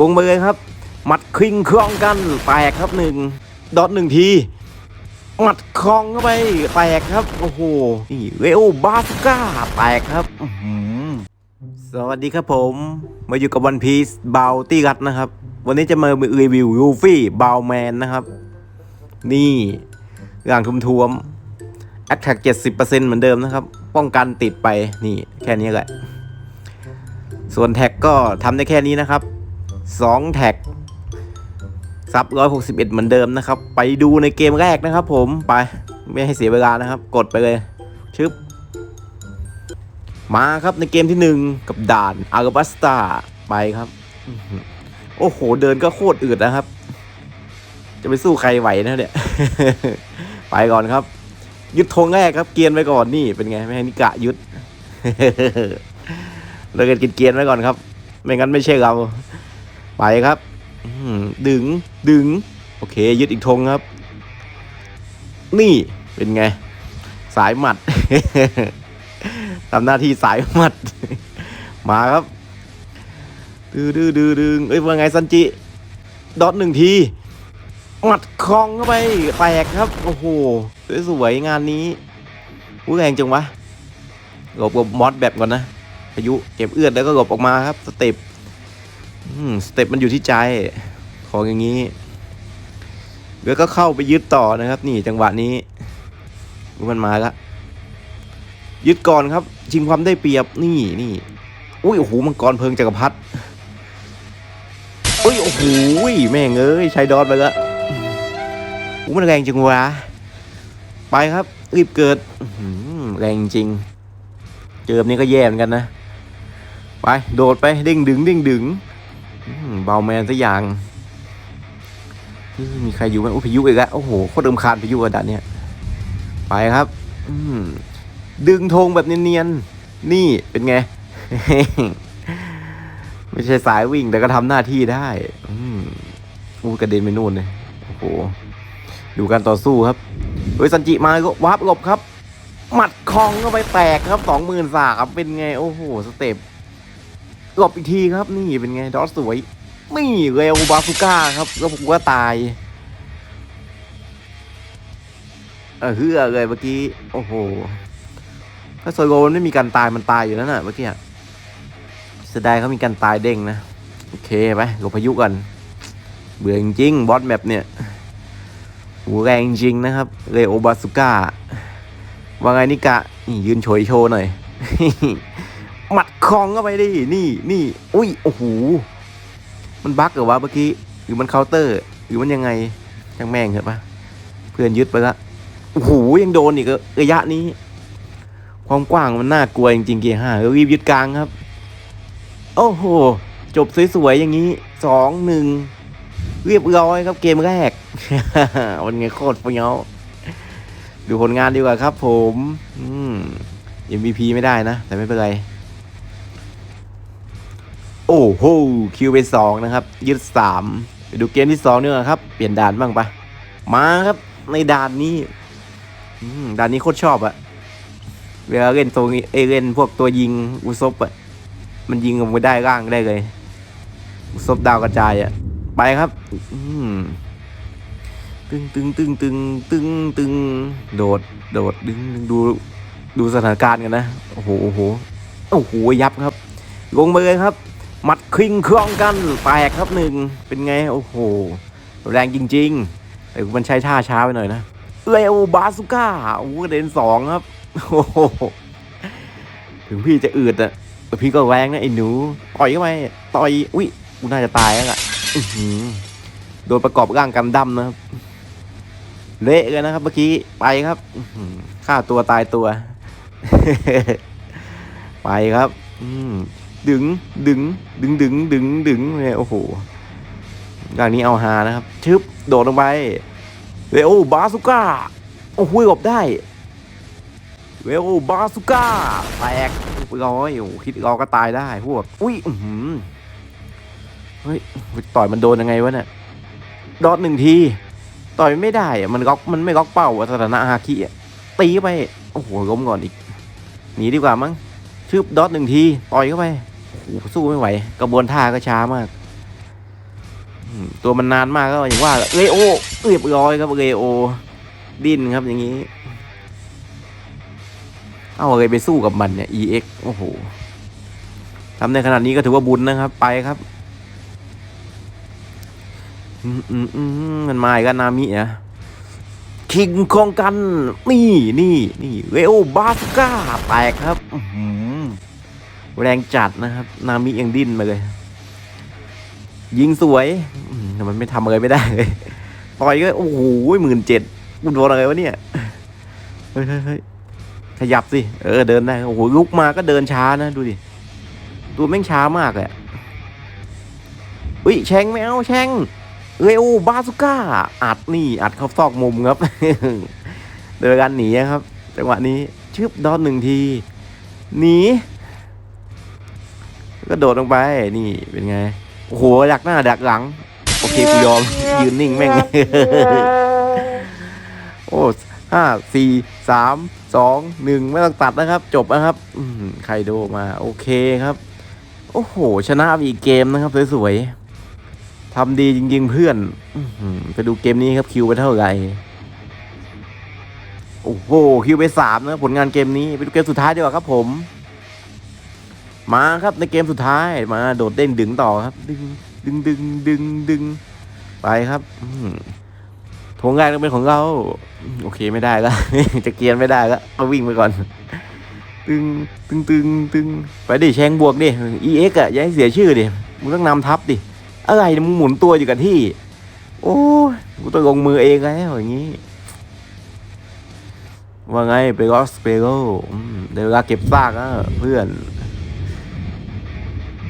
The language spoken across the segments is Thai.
ลงไปเลยครับ หมัดคิงคลองกันแตกครับหนึ่งดอทหนึ่งทีหมัดคลองเข้าไปแตกครับ โอ้โหนี่เรโอบาสก้าแตกครับสวัสดีครับผม มาอยู่กับวันพีซบาวตี้กัดนะครับ วันนี้จะมารีวิวลูฟี่บาวแมนนะครับ นี่อย่างทุมทวมแอคแท็กเจ็ดสิบเปอร์เซ็นต์เหมือนเดิมนะครับ ป้องกันติดไปนี่แค่นี้แหละ ส่วนแท็กก็ทำได้แค่นี้นะครับ สองแท็กซับ161 เหมือนเดิมนะครับ ไปดูในเกมแรกนะครับผมไปไม่ให้เสียเวลานะครับ กดไปเลย ชึบ มาครับในเกมที่หนึ่งกับด่านอาร์บัสตาไปครับ โอ้โห เดินก็โคตรอืดนะครับ จะไปสู้ใครไหวนะเนี่ย ไปก่อนครับ ยึดธงแรกครับ เกียนไว้ก่อนนี่เป็นไง ไม่ให้นิกะยึดเรากันกินเกียนไว้ก่อนครับ ไม่งั้นไม่ใช่เรา ไปครับดึงดึง โอเค ยึดอีกธงครับ นี่เป็นไง สายหมัดทำหน้าที่สายหมัด มาครับดื้อดื้อดื้อดึงเอ้ยว่าไงซันจิดอทหนึ่งทีหมัดคลองเข้าไปแตกครับ โอ้โหสวยๆงานนี้อู้แรงจังวะหลบกับมอสแบบก่อนนะพายุเก็บเอื้อนแล้วก็หลบออกมาครับ สเต็ป สเต็ปมันอยู่ที่ใจของอย่างนี้แล้วก็เข้าไปยึดต่อนะครับ นี่จังหวะนี้มันมาละยึดก่อนครับชิงความได้เปรียบนี่นี่อุ้ยโอ้โหมังกรเพลิงจักรพรรดิอุ้ยโอ้โหแม่งเอ้ยใช้ดอทไปละโอ้มันแรงจังวะไปครับ รีบเกิดอแรงจริง เจอแบบนี้ก็แย่เหมือนกันนะ ไป โดดไปเด้งดึงเด้งดึง เบาแมนสักอย่างมีใครอยู่ไหมโอ้พายุอีกแล้วโอ้โหโคตรเดิมคานพายุกระดานเนี่ยไปครับ อืดึงธงแบบเนียนๆนี่เป็นไง ไม่ใช่สายวิ่งแต่ก็ทำหน้าที่ได้ อืมอู้กระเด็นไปนู่นเลยโอ้โหดูการต่อสู้ครับเฮ้ยซันจิมาก็วับหลบครับ หมัดคองเข้าไปแตกครับสองหมื่นสามเป็นไง โอ้โห สเต็ป หลบอีกทีครับนี่เป็นไงดอสสวยนี่เร็วบาซูก้าครับแล้วผมก็ตายเออเฮือเลยเมื่อกี้โอ้โหถ้าโซโลมันไม่มีการตายมันตายอยู่แล้วน่ะเมื่อกี้อะเสียดายเขามีการตายเด้งนะโอเคไปหลบพายุกันเบื่อจริงบอสแมปเนี่ยหูแรงจริงนะครับเรโอบาซูก้าว่าไงนิกะนี่ยืนโฉยโชว์หน่อย หมัดคองเข้าไปดิ นี่นี่อุ้ย โอ้โห มันบั๊กเหรอวะเมื่อกี้ หรือมันเคาน์เตอร์ หรือมันยังไงช่างแม่งเหรอปะเพื่อนยึดไปละ โอ้โห ยังโดนอีกอะระยะนี้ ความกว้างมันน่ากลัวจริงๆเกียร์ห้ารีบยึดกลางครับ โอ้โห จบสวยๆอย่างนี้สองหนึ่งเรียบร้อยครับเกมแรกวันไงโคตรเฟี้ยวดูผลงานดีกว่าครับผมอืม MVP ไม่ได้นะ แต่ไม่เป็นไร โอ้โหคิวไปสองนะครับ ยึดสามไปดูเกมที่สองเนี่ยครับ เปลี่ยนด่านบ้างปะมาครับ ในด่านนี้ด่านนี้โคตรชอบอะเวลาเล่นตัวเอเล่นพวกตัวยิงอุซบอะมันยิงออกไปได้ร่างได้เลย อุซบดาวกระจายอะไปครับตึงตึงตึงตึงตึงตึงโดด โดดดึงดูดูสถานการณ์กันนะ โอ้โหโอ้โหโอ้โหยับครับ ลงไปเลยครับ มัดคลิงคลองกันแตกครับหนึ่งเป็นไง โอ้โห แรงจริงๆแต่มันใช้ท่าช้าไปหน่อยนะเร็วบาสุก้าโอ้กระเด็นสองครับโอ้โหถึงพี่จะอืดอะแต่พี่ก็แรงนะไอ้หนูต่อยเข้าไปต่อยอุ้ยกูน่าจะตายแล้วล่ะโดนประกอบร่างกันดั้มนะครับ เละเลยนะครับ เมื่อกี้ไปครับฆ่าตัวตายตัว ไปครับ อืม ดึงดึงดึงดึงดึงดึงเนี่ยโอ้โหอย่างนี้เอาฮานะครับชึบโดดลงไปเวโอบาสุก้าโอ้โหหลบได้ เวโอบาสุก้าแตกร้อยโอ้โหคิดเราก็ตายได้พวกอุ้ยอื้อหือเฮ้ยต่อยมันโดนยังไงวะเนี่ยดอทหนึ่งทีต่อยไม่ได้อะมันล็อกมันไม่ล็อกเป้าสถานะฮาคิอะตีเข้าไปโอ้โหล้มก่อนอีกหนีดีกว่ามั้งชืบดอทหนึ่งที ต่อยเข้าไป สู้ไม่ไหว กระบวนท่าก็ช้ามาก ตัวมันนานมากก็อย่างว่าเรโอเรียบร้อยครับเรโอ ดิ้นครับอย่างนี้ เอาอะไรไปสู้กับมันเนี่ย EX โอ้โหทำในขนาดนี้ก็ถือว่าบุญนะครับ ไปครับอืมอืมมันมาอีกนามิอะคิงคองกัน นี่นี่นี่เรโอ บาสก้าแตกครับ แรงจัดนะครับ นามิยังดิ้นมาเลย ยิงสวยมแต่มันไม่ทำอะไรไม่ได้เลยต่อยก็โอ้โหหมื่นเจ็ดกูโดนอะไรวะเนี่ยเฮ้ยเฮ้ยขยับสิ เออเดินได้ โอ้โหลุกมาก็เดินช้านะ ดูดิ ตัวแม่งช้ามากเลยอุ้ยแชงแมวแชงเรโอบาสุก้า อัดนี่ อัดเข้าซอกมุมครับโดยการหนีครับ จังหวะนี้ชึบดอนหนึ่งที หนี ก็โดดลงไปนี่เป็นไงโอ้โหดักหน้าดักหลัง โอเคกูยอม ยืนนิ่งแม่ง โอ้ห้าสี่สามสองหนึ่งไม่ต้องตัดนะครับ จบนะครับอืมไคโดมาโอเคครับ โอ้โห ชนะไปอีกเกมนะครับ สวยๆทำดีจริง ๆ เพื่อนอื้อหือไปดูเกมนี้ครับคิวไปเท่าไหร่โอ้โหคิวไปสามนะผลงานเกมนี้ ไปดูเกมสุดท้ายดีกว่าครับผม มาครับในเกมสุดท้ายมาโดดเด้งดึงต่อครับ ดึงดึงดึงดึงดึงไปครับอืมทงแรกต้องเป็นของเรา โอเคไม่ได้ก็จะเกียนไม่ได้ก็เอาวิ่งไปก่อน ตึงตึงตึงตึงไปดิแชงบวกดิ EX อะอย่าให้เสียชื่อดิมึงต้องนำทับดิอะไรมึงหมุนตัวอยู่กับที่ โอ้กูต้องลงมือเองแล้วอย่างนี้ ว่าไงเปโรสเปโรอืมเดี๋ยวเวลาเก็บซากอะเพื่อน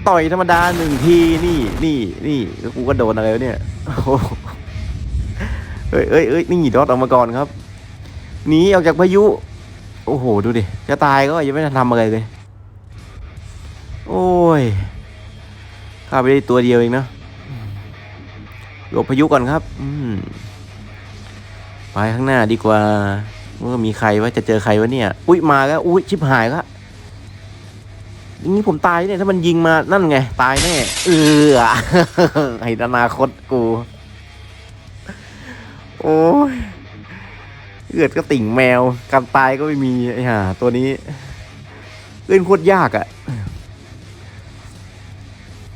ต่อยธรรมดาหนึ่งทีนี่นี่นี่แล้วกูก็โดนอะไรวะเนี่ยโอ้โหเอ้ยเอ้ยเอ้ยนี่ดอทออกมาก่อนครับหนีออกจากพายุ โอ้โหดูดิจะตายก็ยังไม่ทันทำอะไรเลย โอ้ยข้าไปได้ตัวเดียวเองนะหลบพายุก่อนครับอืไปข้างหน้าดีกว่าว่ามีใครว่าจะเจอใครวะเนี่ย อุ้ยมาแล้วอุ้ยชิบหายแล้ว อย่างนี้ผมตายเนี่ยถ้ามันยิงมานั่นไง ตายแน่เออให้อนาคตกู โอ้ยเลือดก็ติ่งแมวการตายก็ไม่มีไอ้ห่าตัวนี้เล่นโคตรยากอะ่ะ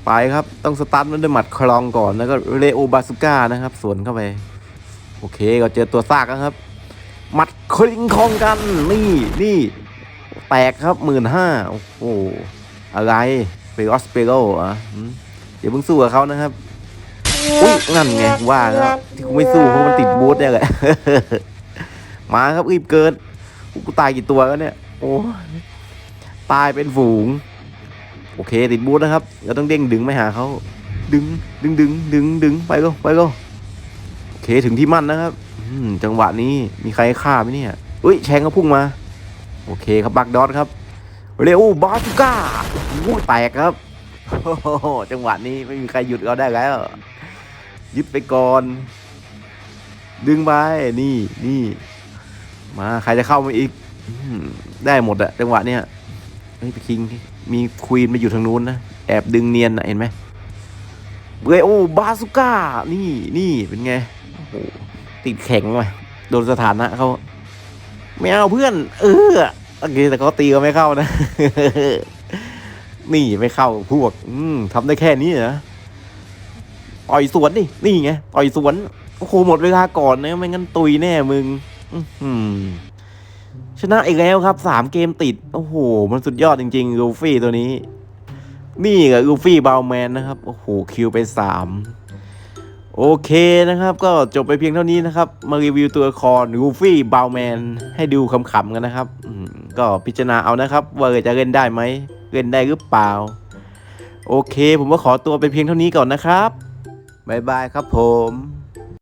ไปครับ ต้องสตาร์ทมันด้วยหมัดคลองก่อนแล้วก็เรโอบาสุก้านะครับ สวนเข้าไป โอเคก็เจอตัวซากแล้วครับ หมัดคลิงคองกัน นี่นี่ แตกครับหมื่นห้าโอ้โห อะไรเปออสเปโรอะหืมเดี๋ยวเพิ่งสู้กับเขานะครับอุ้ยนั่นไงว่าแล้วที่กูไม่สู้เพราะมันติดบูทเนี่ยแหละมาครับรีบเกินกูตายกี่ตัวแล้วเนี่ย โอ้ตายเป็นฝูง โอเคติดบูทนะครับเราต้องเด้งดึงไปหาเขาดึงดึงดึงดึงดึงไปก็ไปก็โอเคถึงที่มั่นนะครับอืจังหวะนี้มีใครฆ่าไหมเนี่ยอุ้ยแชงก็พุ่งมา โอเคครับบักดอทครับเร็วบาสุก้าโอ้แตกครับจังหวะนี้ไม่มีใครหยุดเราได้แล้วยึดไปก่อน ดึงไปนี่นี่มาใครจะเข้ามาอีกได้หมดอะจังหวะเนี้ยเฮ้ยไปคิงมีควีนมาอยู่ทางนู้นนะแอบดึงเนียนนะเห็นไหมเรโอบาสุก้านี่นี่เป็นไงติดแข็งว่ะโดนสถานะเขา ไม่เอาเพื่อน เออโอเคแต่เขาตีก็ไม่เข้านะ นี่ไม่เข้าพวก อืมทำได้แค่นี้เหรอต่อยสวนดิ นี่ไงต่อยสวนโอ้โหหมดเวลาก่อนนะ ไม่งั้นตุยแน่มึง อื้อหือชนะอีกแล้วครับสามเกมติด โอ้โห มันสุดยอดจริงๆลูฟี่ตัวนี้ นี่กับลูฟี่บาวแมนนะครับ โอ้โห คิวไปสาม โอเคนะครับ ก็จบไปเพียงเท่านี้นะครับ มารีวิวตัวละครลูฟี่บาวแมนให้ดูขำๆกันนะครับก็พิจารณาเอานะครับ ว่าจะเล่นได้ไหมเล่นได้หรือเปล่า โอเค ผมก็ขอตัวไปเพียงเท่านี้ก่อนนะครับบ๊ายบายครับผม